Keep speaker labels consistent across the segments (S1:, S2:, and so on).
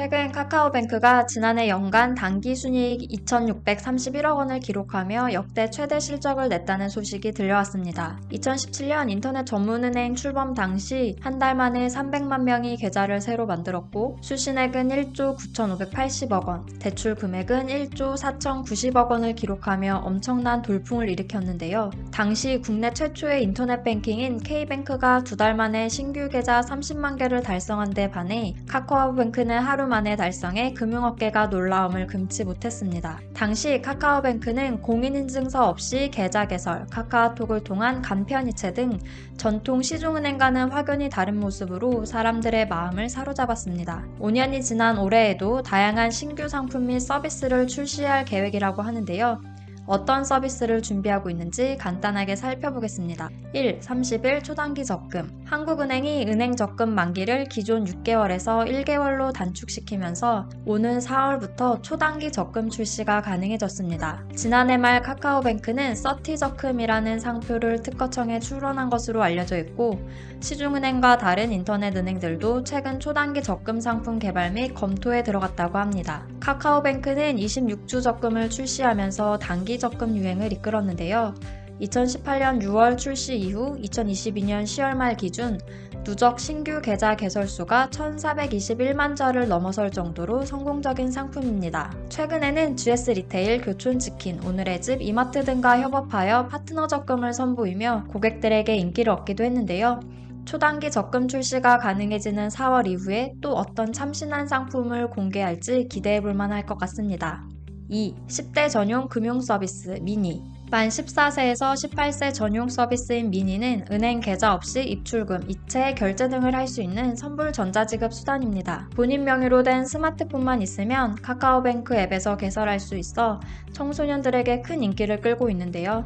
S1: 최근 카카오뱅크가 지난해 연간 단기 순이익 2,631억 원을 기록하며 역대 최대 실적을 냈다는 소식이 들려왔습니다. 2017년 인터넷 전문은행 출범 당시 한 달 만에 300만 명이 계좌를 새로 만들었고 수신액은 1조 9,580억 원, 대출 금액은 1조 4,090억 원을 기록하며 엄청난 돌풍을 일으켰는데요. 당시 국내 최초의 인터넷 뱅킹인 K뱅크가 두 달 만에 신규 계좌 30만 개를 달성한 데 반해 카카오뱅크는 하루 만에 달성해 금융업계가 놀라움을 금치 못했습니다. 당시 카카오뱅크는 공인인증서 없이 계좌 개설, 카카오톡을 통한 간편이체 등 전통 시중은행과는 확연히 다른 모습으로 사람들의 마음을 사로잡았습니다. 5년이 지난 올해에도 다양한 신규 상품 및 서비스를 출시할 계획이라고 하는데요. 어떤 서비스를 준비하고 있는지 간단하게 살펴보겠습니다. 1. 30일 초단기 적금. 한국은행이 은행 적금 만기를 기존 6개월에서 1개월로 단축시키면서 오는 4월부터 초단기 적금 출시가 가능해졌습니다. 지난해 말 카카오뱅크는 서티 적금이라는 상표를 특허청에 출원한 것으로 알려져 있고 시중은행과 다른 인터넷 은행들도 최근 초단기 적금 상품 개발 및 검토에 들어갔다고 합니다. 카카오뱅크는 26주 적금을 출시하면서 단기 적금 유행을 이끌었는데요. 2018년 6월 출시 이후 2022년 10월 말 기준 누적 신규 계좌 개설수가 1,421만 자를 넘어설 정도로 성공적인 상품입니다. 최근에는 GS 리테일, 교촌치킨, 오늘의 집, 이마트 등과 협업하여 파트너 적금을 선보이며 고객들에게 인기를 얻기도 했는데요. 초단기 적금 출시가 가능해지는 4월 이후에 또 어떤 참신한 상품을 공개할지 기대해 볼 만할 것 같습니다. 2. 10대 전용 금융 서비스 미니 만 14세에서 18세 전용 서비스인 미니는 은행 계좌 없이 입출금, 이체, 결제 등을 할 수 있는 선불 전자지급 수단입니다. 본인 명의로 된 스마트폰만 있으면 카카오뱅크 앱에서 개설할 수 있어 청소년들에게 큰 인기를 끌고 있는데요.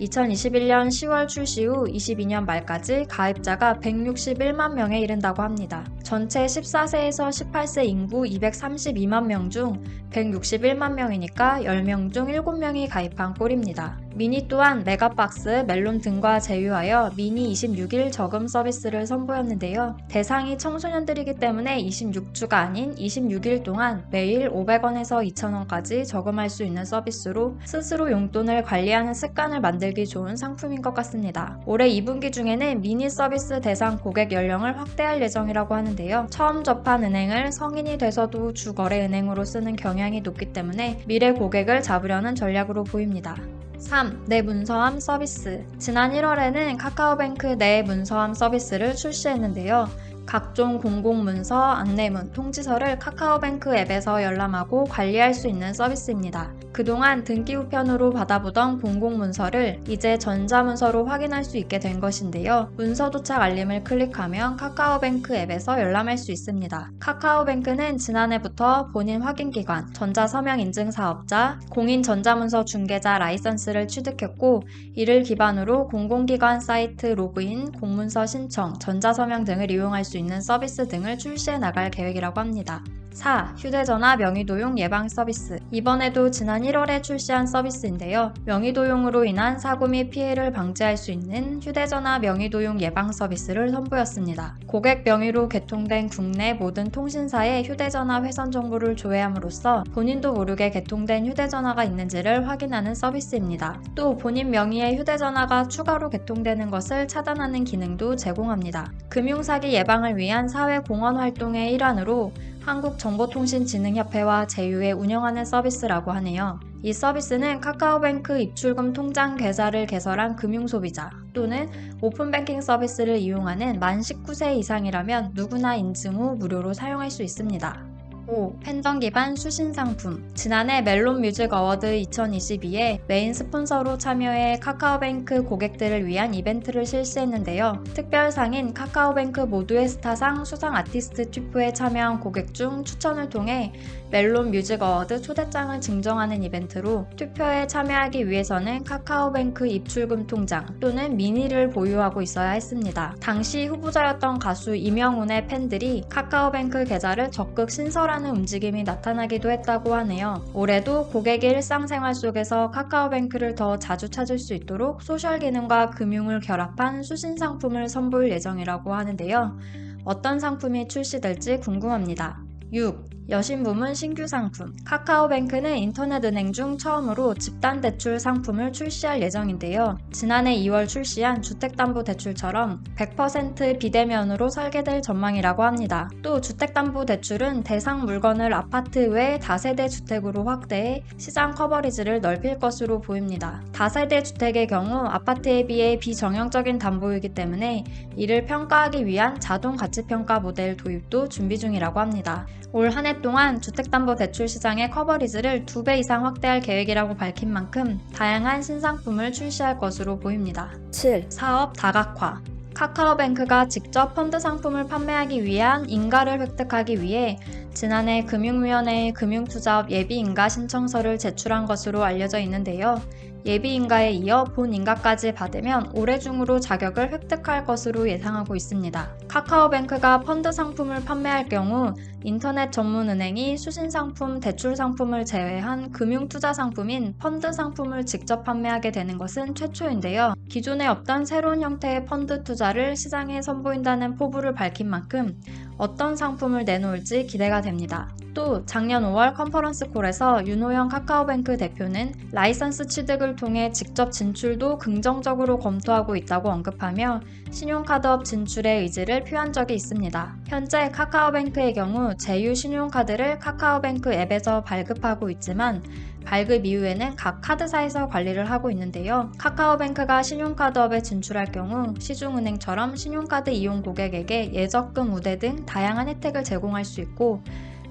S1: 2021년 10월 출시 후 22년 말까지 가입자가 161만 명에 이른다고 합니다. 전체 14세에서 18세 인구 232만 명 중 161만 명이니까 10명 중 7명이 가입한 꼴입니다. 미니 또한 메가박스, 멜론 등과 제휴하여 미니 26일 저금 서비스를 선보였는데요. 대상이 청소년들이기 때문에 26주가 아닌 26일 동안 매일 500원에서 2,000원까지 저금할 수 있는 서비스로 스스로 용돈을 관리하는 습관을 만들기 좋은 상품인 것 같습니다. 올해 2분기 중에는 미니 서비스 대상 고객 연령을 확대할 예정이라고 하는데요. 처음 접한 은행을 성인이 돼서도 주거래 은행으로 쓰는 경향이 높기 때문에 미래 고객을 잡으려는 전략으로 보입니다. 3. 내 문서함 서비스. 지난 1월에는 카카오뱅크 내 문서함 서비스를 출시했는데요. 각종 공공문서, 안내문, 통지서를 카카오뱅크 앱에서 열람하고 관리할 수 있는 서비스입니다. 그동안 등기 우편으로 받아보던 공공문서를 이제 전자문서로 확인할 수 있게 된 것인데요. 문서 도착 알림을 클릭하면 카카오뱅크 앱에서 열람할 수 있습니다. 카카오뱅크는 지난해부터 본인 확인기관, 전자서명 인증 사업자, 공인 전자문서 중개자 라이선스를 취득했고 이를 기반으로 공공기관 사이트 로그인, 공문서 신청, 전자서명 등을 이용할 수 있는 서비스 등을 출시해 나갈 계획이라고 합니다. 4. 휴대전화 명의도용 예방 서비스. 이번에도 지난 1월에 출시한 서비스인데요. 명의도용으로 인한 사고 및 피해를 방지할 수 있는 휴대전화 명의도용 예방 서비스를 선보였습니다. 고객 명의로 개통된 국내 모든 통신사의 휴대전화 회선 정보를 조회함으로써 본인도 모르게 개통된 휴대전화가 있는지를 확인하는 서비스입니다. 또 본인 명의의 휴대전화가 추가로 개통되는 것을 차단하는 기능도 제공합니다. 금융사기 예방을 위한 사회 공헌 활동의 일환으로 한국정보통신진흥협회와 제휴해 운영하는 서비스라고 하네요. 이 서비스는 카카오뱅크 입출금 통장 계좌를 개설한 금융소비자 또는 오픈뱅킹 서비스를 이용하는 만 19세 이상이라면 누구나 인증 후 무료로 사용할 수 있습니다. 5. 팬덤 기반 수신 상품. 지난해 멜론 뮤직 어워드 2022에 메인 스폰서로 참여해 카카오뱅크 고객들을 위한 이벤트를 실시했는데요. 특별상인 카카오뱅크 모두의 스타상 수상 아티스트 튜프에 참여한 고객 중 추천을 통해 멜론 뮤직 어워드 초대장을 증정하는 이벤트로 투표에 참여하기 위해서는 카카오뱅크 입출금 통장 또는 미니를 보유하고 있어야 했습니다. 당시 후보자였던 가수 이명훈의 팬들이 카카오뱅크 계좌를 적극 신설 하는 움직임이 나타나기도 했다고 하네요. 올해도 고객의 일상생활 속에서 카카오뱅크를 더 자주 찾을 수 있도록 소셜 기능과 금융을 결합한 수신 상품을 선보일 예정이라고 하는데요. 어떤 상품이 출시될지 궁금합니다. 6. 여신 부문 신규 상품. 카카오뱅크는 인터넷 은행 중 처음으로 집단 대출 상품을 출시할 예정인데요. 지난해 2월 출시한 주택담보대출처럼 100% 비대면으로 설계될 전망이라고 합니다. 또 주택담보대출은 대상 물건을 아파트 외 다세대 주택으로 확대해 시장 커버리지를 넓힐 것으로 보입니다. 다세대 주택의 경우 아파트에 비해 비정형적인 담보이기 때문에 이를 평가하기 위한 자동 가치평가 모델 도입도 준비 중이라고 합니다. 올 한해 동안 주택담보대출 시장의 커버리지를 2배 이상 확대할 계획이라고 밝힌 만큼 다양한 신상품을 출시할 것으로 보입니다.
S2: 7.
S1: 사업 다각화 카카오뱅크가 직접 펀드 상품을 판매하기 위한 인가를 획득하기 위해 지난해 금융위원회에 금융투자업 예비인가 신청서를 제출한 것으로 알려져 있는데요. 예비인가에 이어 본인가까지 받으면 올해 중으로 자격을 획득할 것으로 예상하고 있습니다. 카카오뱅크가 펀드 상품을 판매할 경우 인터넷 전문 은행이 수신 상품, 대출 상품을 제외한 금융 투자 상품인 펀드 상품을 직접 판매하게 되는 것은 최초인데요. 기존에 없던 새로운 형태의 펀드 투자를 시장에 선보인다는 포부를 밝힌 만큼 어떤 상품을 내놓을지 기대가 됩니다. 또 작년 5월 컨퍼런스 콜에서 윤호영 카카오뱅크 대표는 라이선스 취득을 통해 직접 진출도 긍정적으로 검토하고 있다고 언급하며 신용카드업 진출의 의지를 표한 적이 있습니다. 현재 카카오뱅크의 경우 제휴 신용카드를 카카오뱅크 앱에서 발급하고 있지만 발급 이후에는 각 카드사에서 관리를 하고 있는데요. 카카오뱅크가 신용카드업에 진출할 경우 시중은행처럼 신용카드 이용 고객에게 예적금 우대 등 다양한 혜택을 제공할 수 있고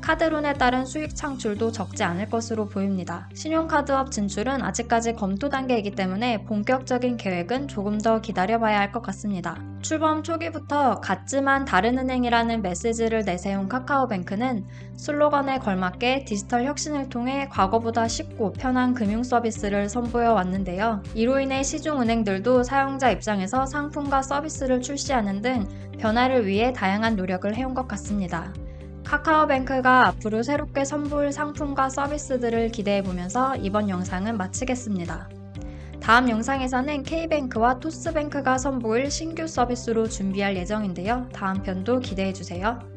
S1: 카드론에 따른 수익 창출도 적지 않을 것으로 보입니다. 신용카드업 진출은 아직까지 검토 단계이기 때문에 본격적인 계획은 조금 더 기다려봐야 할 것 같습니다. 출범 초기부터 같지만 다른 은행이라는 메시지를 내세운 카카오뱅크는 슬로건에 걸맞게 디지털 혁신을 통해 과거보다 쉽고 편한 금융 서비스를 선보여 왔는데요. 이로 인해 시중 은행들도 사용자 입장에서 상품과 서비스를 출시하는 등 변화를 위해 다양한 노력을 해온 것 같습니다. 카카오뱅크가 앞으로 새롭게 선보일 상품과 서비스들을 기대해보면서 이번 영상은 마치겠습니다. 다음 영상에서는 K뱅크와 토스뱅크가 선보일 신규 서비스로 준비할 예정인데요. 다음 편도 기대해주세요.